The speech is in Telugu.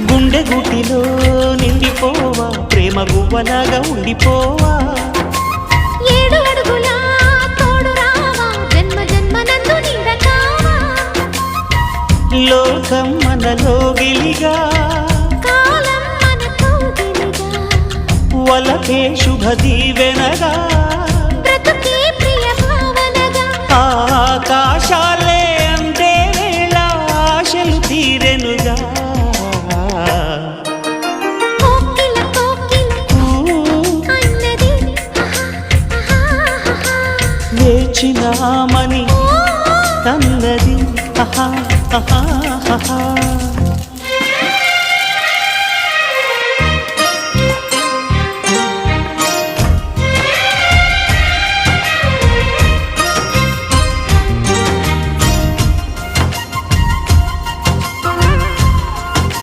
గుండె గుటిలో నిండిపోవా ప్రేమ గువ్వలాగా ఉండిపోవా? ఏడు అడుగుల తోడు రావా జన్మ లోకం మనలో గిలిగా కాలం మనతో గిలిగా వలకే శుభ దీవెనగా ఆహా, తన్నది. ఆహా ఆహా ఆహా.